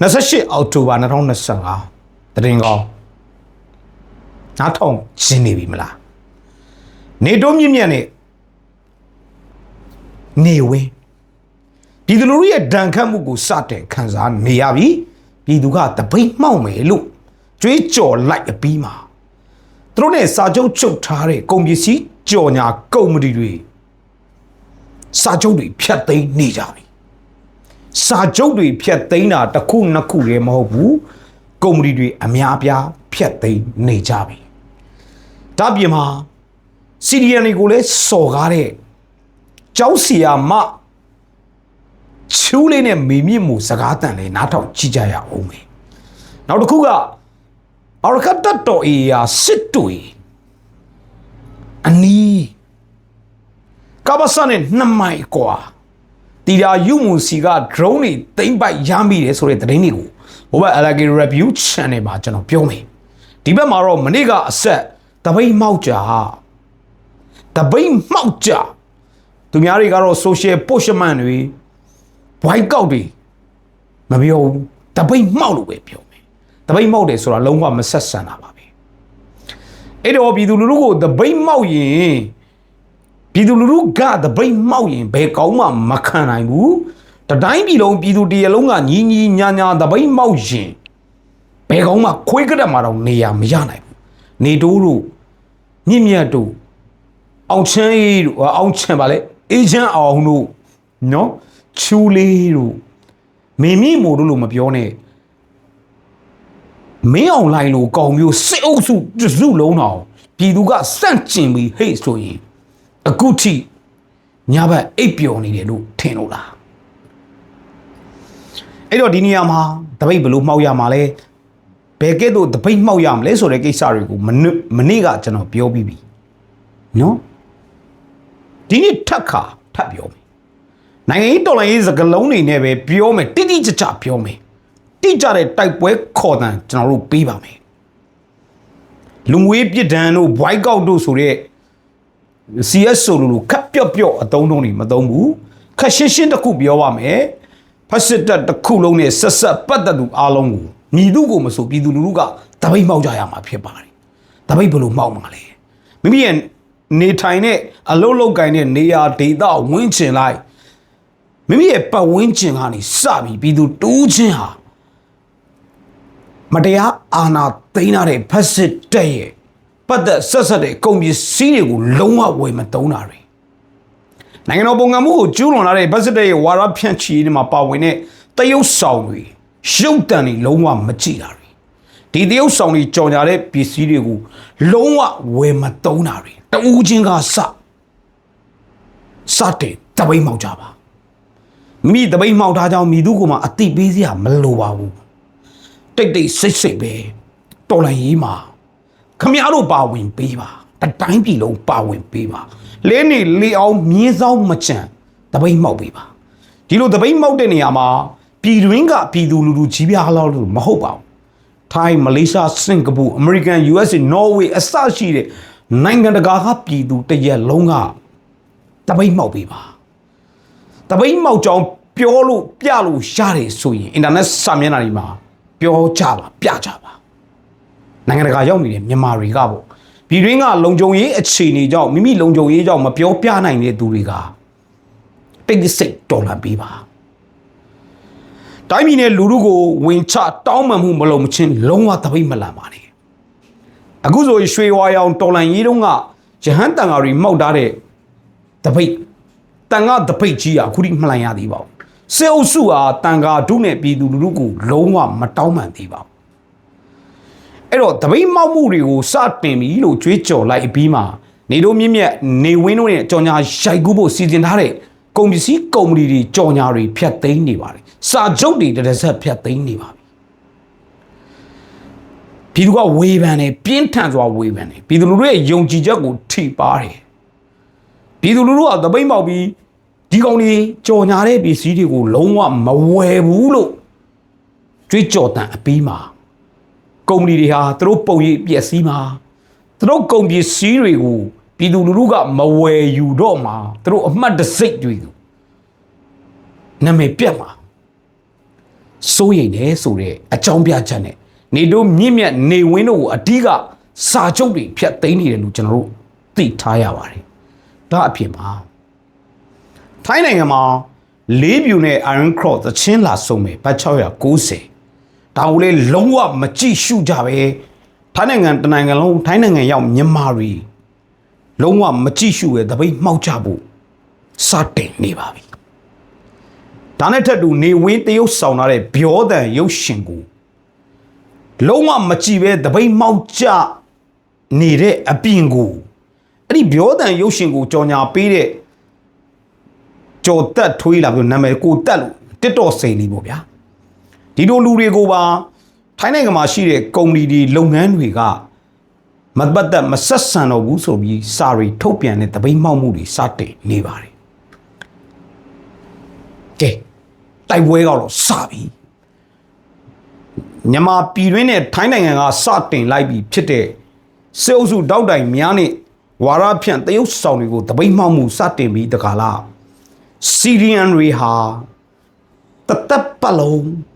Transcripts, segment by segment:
28အောက်တိုဘာ2025တရင်ကောင်းနားထောင်ရှင်းနေပြီမလားနေတိုးမြင့်မြတ်နဲ့နေဝင်းပြည်သူလူထုရဲ့ဒဏ်ခတ်မှုကိုစတင်ခံစားနေရပြီပြည်သူကတပိတ်မှောက်မယ်လို့ကြွေးကြော်လိုက်အပြီးမှာသူတို့နဲ့စာချုပ်ချုပ်ထားတဲ့ကုန်ပစ္စည်းကြော်ညာကုမ္ပဏီတွေစာချုပ်တွေဖြတ်သိမ်းနေကြပြီ စာချုပ်တွေဖြတ်သိမ်းတာတစ်ခုနှစ်ခုလည်းမဟုတ်ဘူးကုမ္ပဏီတွေအများအပြားဖြတ်သိမ်းနေကြပြီဒါပြင်မှာစီရီယန်တွေကိုလည်းစော်ကားတဲ့ကျောင်းစီယာမချူးလေးနဲ့မေမြင့်မှုစကားတန်လေးနားထောင်ကြည့်ကြရအောင်မယ်နောက်တစ်ခုကအော်ရကတ်တ်တော်အေယာစစ်တွေအနီးကဘာဆန်နဲ့နှစ်မိုင်ကွာ တီရာယူမူစီက drone တွေတိမ့်ပိုက်ရမိတယ်ဆိုတဲ့သတင်းတွေကိုဘိုဘက် LG review channel မှာကျွန်တော်ပြောမယ်ဒီဘက်မှာတော့မနေ့ကအဆက်တပိတ်မောက်ကြတပိတ်မောက်ကြသူများတွေကတော့ social pushman တွေ white ကောက်တွေမပြောဘူးတပိတ်မောက်လို့ပဲပြောမယ်တပိတ်မောက်တယ်ဆိုတာလုံးဝမဆက်ဆံတာပါပဲအဲ့တော့ပြည်သူလူထုကိုတပိတ်မောက်ရင် ပြည်သူလူထုကတပိတ်မှောက်ရင်ဘယ်ကောင်းမှမခံနိုင်ဘူးတတိုင်းပြည်လုံးပြည်သူတရလုံးကညီညီညာညာတပိတ်မှောက်ရင်ဘယ်ကောင်းမှခွေးကတက်မှာတော့နေရမရနိုင်ဘူးနေတိုးတို့မြင့်မြတ်တို့အောင်ချမ်းရေးတို့အောင်ချမ်းပါလေအေဂျင့်အောင်တို့နော်ချူလေးတို့မေမိမို့တို့လို့မပြောနဲ့မင်းအောင်လိုင်းလို့ကောင်းမျိုးစစ်အုပ်စုတစုလုံးတော့ပြည်သူကစန့်ကျင်ပြီးဟိတ်ဆိုရင် အခုထိညဘက်အိပ်ပျော်နေတယ်လို့ထင်လို့လားအဲ့တော့ဒီနေရာမှာတပိတ်ဘယ်လို့မှောက်ရမှာလဲဘယ်ကဲ့သို့တပိတ်မှောက်ရမလဲဆိုတဲ့ကိစ္စတွေကိုမနေ့မနေ့ကကျွန်တော်ပြောပြီးပြီနော်ဒီနေ့ထပ်ခါထပ်ပြောမယ်နိုင်ငံရေးတော်လှန်ရေးစကားလုံးတွေနဲ့ပဲပြောမယ်တိတိကျကျပြောမယ်တိကျတဲ့တိုက်ပွဲခေါ်တန်ကျွန်တော်တို့ပေးပါမယ်လူငွေပြစ်ဒဏ်တို့ boycott တို့ဆိုတဲ့ CS ဆိုလို့လို့ခက်ပြော့ပြော့အတုံးတုံးတွေမတုံးဘူးခက်ရှင်းရှင်းတစ်ခုပြောပါမယ်ဖက်စစ်တပ်တစ်ခုလုံးနဲ့ဆက်ဆက်ပတ်သက်သူအားလုံးကိုညီသူကိုမဆိုပြည်သူလူထုကတပိတ်မှောက်ကြရမှာဖြစ်ပါတယ်တပိတ်ဘယ်လိုမှောက်မှာလဲမိမိရဲ့နေထိုင်တဲ့အလုံးလုံးကိုင်းတဲ့နေရာဒေသဝင်းကျင်လိုက်မိမိရဲ့ပတ်ဝန်းကျင်ကနေစပြီးပြည်သူတူးချင်းဟာမတရားအာဏာသိမ်းရတဲ့ဖက်စစ်တပ်ရဲ့ ပတ်သက်ဆက်ဆက်တဲ့ကုန်ပစ္စည်းတွေကိုလုံးဝဝယ်မသုံးတာတွေနိုင်ငံတော်ပုံကံမှုကိုကျူးလွန်လာတဲ့ဖက်စစ်တပ်ရဲ့ဝါရဖြန့်ချီတွေမှာပါဝင်တဲ့တရုတ်ဆောင်တွေရုပ်တံတွေလုံးဝမကြည့်တာတွေဒီတရုတ်ဆောင်တွေကြော်ညာတဲ့ပစ္စည်းတွေကိုလုံးဝဝယ်မသုံးတာတွေတူးချင်းကစစတဲ့တပိတ်မောက်ကြပါမိတပိတ်မောက်ထားကြောင်းမိသူကမှအတိပေးစရာမလိုပါဘူးတိတ်တိတ်ဆိတ်ဆိတ်ပဲတော်လိုင်းရေးမှာ ခမရတို့ပါဝင်ပေးပါတတိုင်းပြည်လုံးပါဝင်ပေးပါလဲနေလေအောင်မြင်းဆောင်မချံတပိတ်မောက်ပေးပါဒီလိုတပိတ်မောက်တဲ့နေရာမှာပြည်တွင်းကပြည်သူလူထုကြီးပြားလောက်လို့မဟုတ်ပါဘူးထိုင်းမလေးရှားစင်ကာပူအမေရိကန် USA နော်ဝေအစရှိတဲ့နိုင်ငံတကာကပြည်သူတရက်လုံးကတပိတ်မောက်ပေးပါတပိတ်မောက်ကြောင်းပြောလို့ပြလို့ရတယ်ဆိုရင်အင်တာနက်စာမျက်နှာတွေမှာပြောကြပါပြကြပါ နိုင်ငံတကာရောက်နေတဲ့မြန်မာတွေကပေါ့ပြည်တွင်းကလုံခြုံရေးအခြေအနေကြောင့်မိမိလုံခြုံရေးကြောင့်မပြောပြနိုင်တဲ့သူတွေကတိတ်စိတ်တော်လာပေးပါတိုင်းပြည်နဲ့လူလူကိုဝင်ချတောင်းပန်မှုမလုံးမချင်းလုံးဝသပိတ်မလန်ပါနဲ့အခုဆိုရင်ရွှေဝါရောင်တော်လန်ရေးတုန်းကရဟန်းတန်ဃာတွေမောက်ထားတဲ့တပိတ်တန်ဃာတပိတ်ကြီးอ่ะအခုထိမလှန်ရသေးပါဘူးစေအုပ်စုဟာတန်ဃာဒုနဲ့ပြည်သူလူထုကိုလုံးဝမတောင်းပန်သေးပါဘူး အဲ့တော့တပိတ်မောက်မှုတွေကိုစတင်ပြီလို့ကြွေးကြော်လိုက်ပြီးမှနေတို့မြင့်မြတ်နေဝင်းတို့နဲ့ကြော်ညာရိုက်ကူးဖို့စီစဉ်ထားတဲ့ကုန်ပစ္စည်းကုမ္ပဏီတွေကြော်ညာတွေဖြတ်သိမ်းနေပါတယ်စာချုပ်တွေတစ်ဆက်ဖြတ်သိမ်းနေပါပြီပြည်သူကဝေဖန်တယ်ပြင်းထန်စွာဝေဖန်တယ်ပြည်သူလူထုရဲ့ယုံကြည်ချက်ကိုထိပါတယ်ပြည်သူလူထုကတပိတ်မောက်ပြီးဒီကောင်တွေကြော်ညာတဲ့ပစ္စည်းတွေကိုလုံးဝမဝယ်ဘူးလို့ကြွေးကြော်တန်အပြီးမှာ ကုမ္ပဏီတွေဟာသူတို့ပုံရိပ်ပျက်စီးမှာသူတို့ကုန်ပစ္စည်းတွေကိုပြည်သူလူထုကမဝယ်ယူတော့မှာသူတို့အမှတ်တစိတ်တွေကိုနာမည်ပြတ်မှာစိုးရိမ်တယ်ဆိုတဲ့အကြောင်းပြချက်နဲ့နေတို့မြင့်မြတ်နေဝင်းတို့ကိုအဓိကစာချုပ်တွေဖြတ်သိမ်းနေတယ်လို့ကျွန်တော်တို့သိထားရပါတယ်ဒါအဖြစ်မှာထိုင်းနိုင်ငံမှာလေးပြူနဲ့ Iron Cross သချင်းလာဆုံးမယ်ဘတ်690 ဒါကိုလေလုံးဝမကြည့်ရှုကြပဲထိုင်းနိုင်ငံတနိုင်ငံလုံးထိုင်းနိုင်ငံရောက်မြန်မာတွေလုံးဝမကြည့်ရှုပဲတပိတ်မှောက်ကြဖို့စတင်နေပါပြီဒါနဲ့ထပ်တူနေဝင်းတရုတ်ဆောင်ထားတဲ့ဗျောတန်ရုပ်ရှင်ကိုလုံးဝမကြည့်ပဲတပိတ်မှောက်ကြနေတဲ့အပြင်ကိုအဲ့ဒီဗျောတန်ရုပ်ရှင်ကိုကြော်ညာပေးတဲ့ကြော်တက်ထွေးလာပြီးနာမည်ကိုတက်လို့တစ်တော်စိန်လေးပေါ့ဗျာ ဒီလိုလူတွေကိုပါထိုင်းနိုင်ငံမှာရှိတဲ့ကုမ္ပဏီတွေလုပ်ငန်းတွေကမပတ်သက်မဆက်ဆံတော့ဘူးဆိုပြီးစာရီထုတ်ပြန်တဲ့တပိတ်မှောက်မှုတွေစတင်နေပါတယ်ကဲတိုက်ပွဲကတော့စပြီမြန်မာပြည်တွင်းနဲ့ထိုင်းနိုင်ငံကစတင်လိုက်ပြီဖြစ်တဲ့စေအုပ်စုတောက်တိုင်များနဲ့ဝါရဖြန့်တရုတ်ဆောင်တွေကိုတပိတ်မှောက်မှုစတင်ပြီးတခါလားစီရီယန်တွေဟာတသက်ပတ်လုံး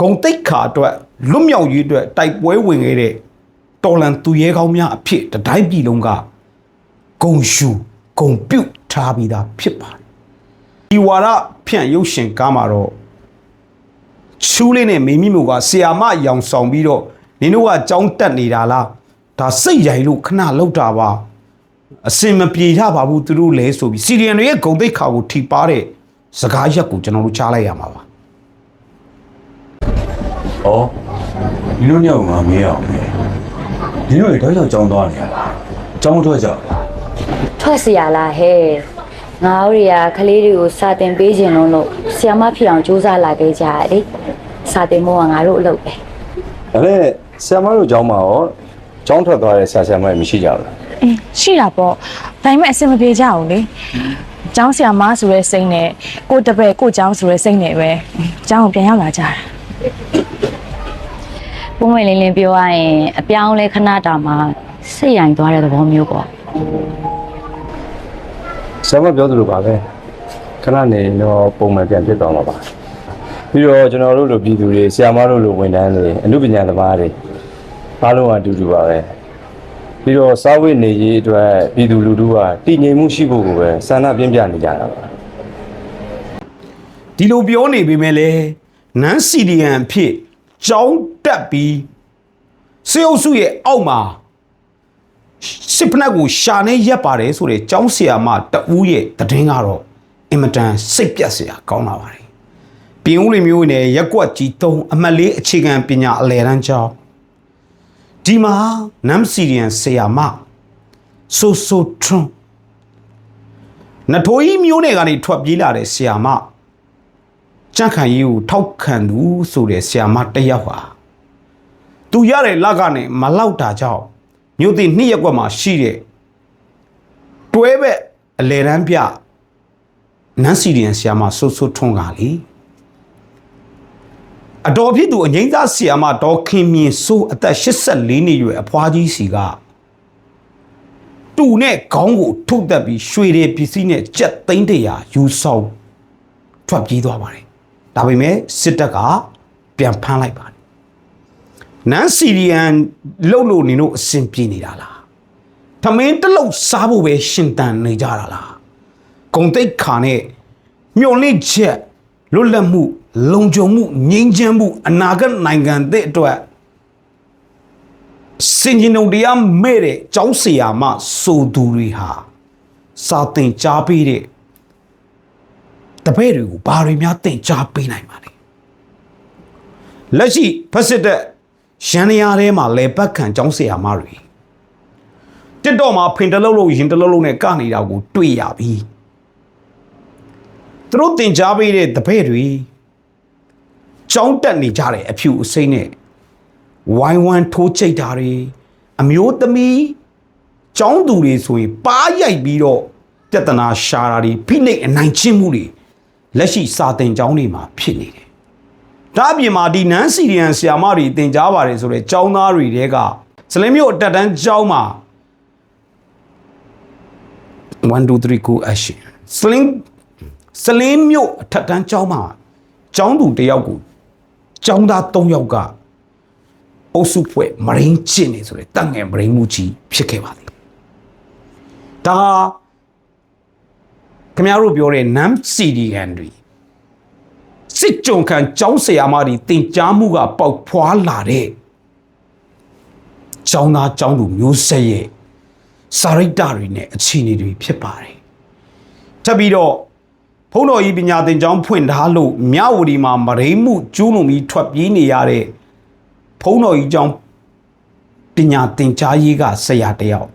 ဂုံတိတ်ခါအတွက်လွတ်မြောက်ရေးအတွက်တိုက်ပွဲဝင်ခဲ့တဲ့တော်လန်သူရဲကောင်းများအဖြစ်တတိုင်းပြည်လုံးကဂုံရှူဂုံပြုတ်ထားပြီးသားဖြစ်ပါတယ်ဒီဝါရဖြန့်ရုပ်ရှင်ကားမှာတော့ချူးလေးနဲ့မိမိမျိုးကဆီယာမရောင်ဆောင်ပြီးတော့နင်တို့ကကြောင်းတက်နေတာလားဒါစိတ်ရိုင်လို့ခဏလောက်တာပါအစင်မပြေကြပါဘူးသူတို့လဲဆိုပြီးစီရီယန်တွေရဲ့ဂုံတိတ်ခါကိုထိပါတဲ့စကားရက်ကိုကျွန်တော်တို့ကြားလိုက်ရမှာပါ။ အော်ဒီလိုညောင်ငါမေးအောင်မေး။ဒီလိုတောက်လျှောက်ကြောင်းသွားနေရလား။ကြောင်းထွက်ကြလား ထွက်เสียလားဟဲ့ငါတို့တွေကကလေးတွေကိုစာတင်ပေးခြင်းလုံးလို့ဆီယမဖြစ်အောင်ကြိုးစားလာခဲ့ကြရလေစာတင်မို့ကငါတို့အလုပ်ပဲ ။ဒါနဲ့ဆရာမတို့ကြောင်းမှာရောကြောင်းထွက်သွားတဲ့ဆရာဆရာမတွေမရှိကြဘူးလား အေးရှိတာပေါ့ဒါပေမဲ့အဆင်မပြေကြဘူးလေကျောင်းဆရာမဆိုတဲ့စိတ်နဲ့ကိုတပည့်ကိုကျောင်းဆိုတဲ့စိတ်နဲ့ပဲကျောင်းကိုပြန်ရောက်လာကြတာ ပုံမှန်လင်းလင်းပြောရရင်အပြောင်းလဲခဏတာမှစိတ်ရိုင်သွားတဲ့သဘောမျိုးပေါ့။ဆရာမပြောသလိုပါပဲ။ခဏနေတော့ပုံမှန်ပြန်ဖြစ်သွားမှာပါ။ပြီးတော့ကျွန်တော်တို့လိုပြည်သူတွေဆရာမတို့လိုဝန်ထမ်းတွေအမှုပညာသမားတွေအားလုံးကအတူတူပါပဲ။ပြီးတော့စာဝတ်နေရေးအတွက်ပြည်သူလူထုကတည်ငြိမ်မှုရှိဖို့ကိုပဲဆန္ဒပြင်းပြနေကြတာပါ။ဒီလိုပြောနေပေမဲ့လည်းနန်းစီဒီယန်အဖြစ် ကြောင်းတက်ပြီးစေအုပ်စုရဲ့အောက်မှာစစ်ဖနက်ကိုရှာနေရက်ပါတယ်ဆိုတဲ့ကျောင်းဆရာမတဦးရဲ့တည်င်းကတော့အင်မတန်စိတ်ပြတ်စရာကောင်းလာပါတယ်။ပြင်ဦးလွင်မျိုးနဲ့ရက်ကွက်ကြီး၃အမှတ်လေးအခြေခံပညာအလယ်တန်းကျောင်းဒီမှာနမ်စီဒီယန်ဆရာမဆိုဆိုထွန်းနထိုးကြီးမျိုးနယ်ကနေထွက်ပြေးလာတဲ့ဆရာမ ကြန့်ခိုင်ရေးကိုထောက်ခံသူဆိုတဲ့ဆရာမတစ်ယောက်ဟာသူရတဲ့လက်ကနေမလောက်တာကြောင့်မြို့တိနှစ်ရက်ကွက်မှာရှိတဲ့တွဲဘက်အလေရန်ပြနန်းစီရီယန်ဆရာမဆူဆူထွန်းကလေအတော်ဖြစ်သူအငိမ့်သားဆရာမဒေါ်ခင်မြင့်စိုးအသက်84နှစ်ရွယ်အဖွားကြီးစီကတူနဲ့ခေါင်းကိုထုတ်တက်ပြီးရွှေတွေပစ္စည်းနဲ့ကြက်သိန်းတရာယူဆောင်ထွက်ပြေးသွားပါတယ်။ ဒါပေမဲ့စစ်တပ်ကပြန်ဖမ်းလိုက်ပါတယ်။နန်းစီရီယန်လှုပ်လို့နေလို့အဆင်ပြေနေတာလား။ထမင်းတစ်လုံးစားဖို့ပဲရှင်တန်နေကြတာလား။ဂုံတိတ်ခါနဲ့မျော်လင့်ချက်လွတ်လပ်မှု လုံခြုံမှုငြိမ်းချမ်းမှုအနာဂတ်နိုင်ငံသစ်အတွက်စင်ကြီးနှုံတရားမဲ့တဲ့ကျောင်းဆရာမဆိုသူတွေဟာစာသင်ကြားပေးတဲ့ တပည့်တွေကိုဘာတွေများတင် जा ပေးနိုင်ပါလဲလက်ရှိဖက်စစ်တဲ့ရန်နေရာထဲမှာလေပတ်ခံចောင်းဆရာမတွေတစ်တော့မှာဖင်တလုံးလုံးရင်တလုံးလုံးနဲ့ကနေတာကိုတွေ့ရပြီသူတို့တင် जा ပေးတဲ့တပည့်တွေចောင်းတက်နေကြတဲ့အဖြူအစိမ့်နဲ့ဝိုင်းဝန်းထိုးချိတ်တာတွေအမျိုးသမီး ចောင်းသူတွေဆိုရင်ပါရိုက်ပြီးတော့ပြဿနာရှာတာတွေဖိနှိပ်အနိုင်ကျင့်မှုတွေ လက်ရှိစာတင်ကျောင်းတွေမှာဖြစ်နေတယ်။ဒါအပြင်မှာဒီနန်းစီရီယန်ဆီယာမတွေတင် जा ပါတယ်ဆိုတော့ကျောင်းသားတွေတဲကစလင်းမျိုးအတက်တန်းကျောင်းမှာ1 2 3 go action စလင်းစလင်းမျိုးအထက်တန်းကျောင်းမှာကျောင်းသူတစ်ယောက်ကိုကျောင်းသား၃ယောက်ကအုပ်စုဖွဲ့မရင်းကျင့်နေဆိုတဲ့တတ်ငယ်မရင်းမှုကြီးဖြစ်ခဲ့ပါသည်ဒါဟာ ခင်ဗျားတို့ပြောတဲ့ NAM CDN တွေစစ်ကြုံခံကျောင်းဆရာမတွေတင်ကြားမှုကပေါက်ဖွာလာတဲ့ကျောင်းသားကျောင်းသူမျိုးဆက်ရဲ့စာရိတ္တတွေနဲ့အခြေအနေတွေဖြစ်ပါတယ်ထပ်ပြီးတော့ဘုန်းတော်ကြီးပညာသင်ကျောင်းဖွင့်ထားလို့မြဝတီမှာမရိမှုကျူးလွန်ပြီးထွက်ပြေးနေရတဲ့ဘုန်းတော်ကြီးကျောင်းပညာသင်ကြားရေးကဆရာတစ်ယောက်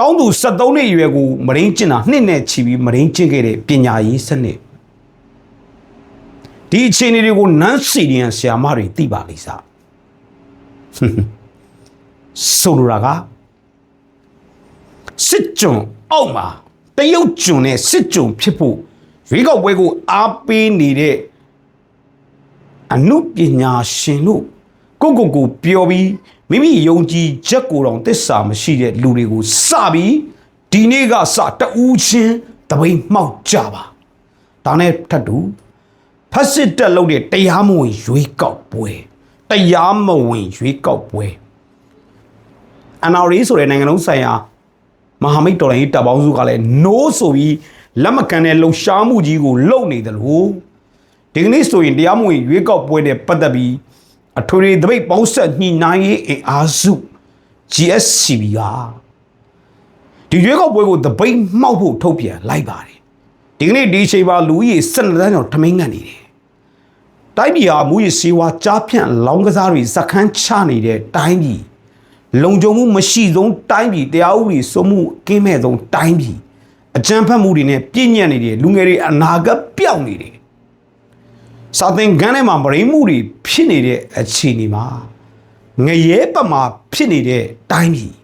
ကျောင်းသူ73နှစ်အရွယ်ကိုမရင်းကျင်တာနှစ်နဲ့ချီပြီးမရင်းကျင်ခဲ့တဲ့ပညာရေးစနစ်ဒီအခြေအနေတွေကိုနန်းစီဒီယန်ဆရာမတွေသိပါလိမ့်စားဆိုလိုတာကစစ်ကြုံအောက်မှာတရုတ်ကြုံနဲ့စစ်ကြုံဖြစ်ဖို့ရွေးကောက်ပွဲကိုအားပေးနေတဲ့အနုပညာရှင်လို့ကိုကိုကိုပြောပြီး မိမိယုံကြည်ချက်ကိုယ်တော်တစ္ဆာမရှိတဲ့လူတွေကိုစပြီးဒီနေ့ကစတဦးချင်းတပိန်မှောက်ကြပါဒါနဲ့ထပ်တူဖက်စစ်တက်လို့တဲ့တရားမဝင်ရွေးကောက်ပွဲတရားမဝင်ရွေးကောက်ပွဲ NRA ဆိုတဲ့နိုင်ငံလုံးဆိုင်ရာမဟာမိတ်တော်လှန်ရေးတပ်ပေါင်းစုကလည်း no ဆိုပြီးလက်မခံတဲ့လှုပ်ရှားမှုကြီးကိုလုပ်နေတယ်လို့ဒီကနေ့ဆိုရင်တရားမဝင်ရွေးကောက်ပွဲနဲ့ပတ်သက်ပြီး အထွေထွေသပိတ်ပေါင်းဆက်ညှိနှိုင်းရေးအင်အားစု GSCB ကဒီရွေးကောက်ပွဲကိုသပိတ်မှောက်ဖို့ထုတ်ပြန်လိုက်ပါတယ်ဒီကနေ့ဒီချိန်မှာလူကြီး12တန်းကျော်ထမင်းငတ်နေတယ်တိုင်းပြည်ဟာမူရစီဝါကြားဖြန့်လောင်းကစားတွေစခန်းချနေတဲ့တိုင်းပြည်လုံခြုံမှုမရှိဆုံးတိုင်းပြည်တရားဥပဒေစိုးမှုကင်းမဲ့ဆုံးတိုင်းပြည်အကြမ်းဖက်မှုတွေနဲ့ပြည့်ညက်နေတယ်လူငယ်တွေအနာဂတ်ပျောက်နေတယ် စာသင်ခန်းထဲမှာမရိမှုတွေဖြစ်နေတဲ့အခြေအနေမှာငရဲပတ်မှာဖြစ်နေတဲ့တိုင်းပြည်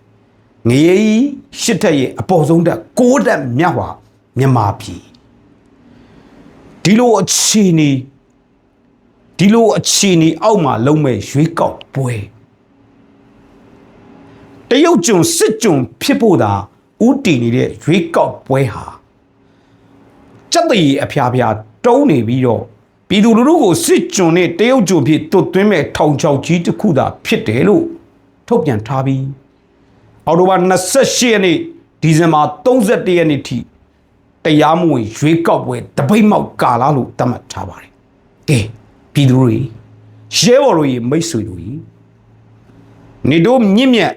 ငရဲကြီးရှစ်ထက်ရဲ့အပေါ်ဆုံးတက်ကိုးတက်မြောက်ဟာမြန်မာပြည်ဒီလိုအခြေအနေဒီလိုအခြေအနေအောက်မှာလုံးမဲ့ရွေးကောက်ပွဲတရုတ်ကျွန်းစစ်ကျွန်းဖြစ်ဖို့သာဥတည်နေတဲ့ရွေးကောက်ပွဲဟာစက်တရီအဖျားဖျားတုံးနေပြီးတော့ ပြည်သူလူထုကိုစစ်ကျွန်းနဲ့တရုတ်ကျွန်းဖြစ်တွတ်သွင်းမဲ့ထောင်ချောက်ကြီးတစ်ခုသာဖြစ်တယ်လို့ထုတ်ပြန်ထားပြီးအောက်တိုဘာ28ရက်နေ့ဒီဇင်ဘာ31ရက်နေ့ထိတရားမဝင်ရွေးကောက်ပွဲတပိတ်မောက်ကာလာလို့သတ်မှတ်ထားပါတယ်။ကဲပြည်သူတွေရဲဘော်တို့ရေမိတ်ဆွေတို့ရေနေတို့မြင့်မြတ်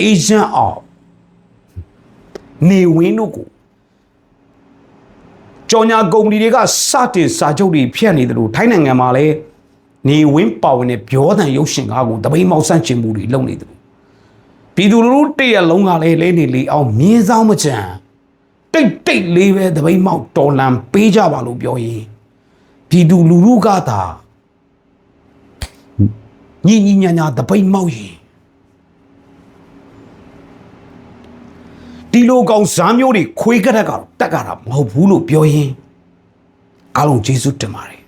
အေဂျင့်အောင်နေဝင်းတို့ကို ကြော်ညာကုမ္ပဏီတွေကစတင်စာချုပ်တွေဖြတ်နေတယ်လို့ထိုင်းနိုင်ငံမှာလည်းနေဝင်းပါဝင်တဲ့ပြောတန်ရုပ်ရှင်ကားကိုတပိမောက်ဆန့်ကျင်မှုတွေလုပ်နေတယ်လို့ပြည်သူလူထုတရက်လုံးကလည်းလဲနေလေအောင်မြင်းဆောင်မချံတိတ်တိတ်လေးပဲတပိမောက်တော်လန်ပေးကြပါလို့ပြောရင်ပြည်သူလူထုကသာညင်ညင်ညာညာတပိမောက်ရင် ဒီလိုကောင်ဇာမျိုးတွေခွေးကရက်ကတော့တက်ကြတာမဟုတ်ဘူးလို့ပြောရင်အားလုံးကျေးဇူးတင်ပါတယ်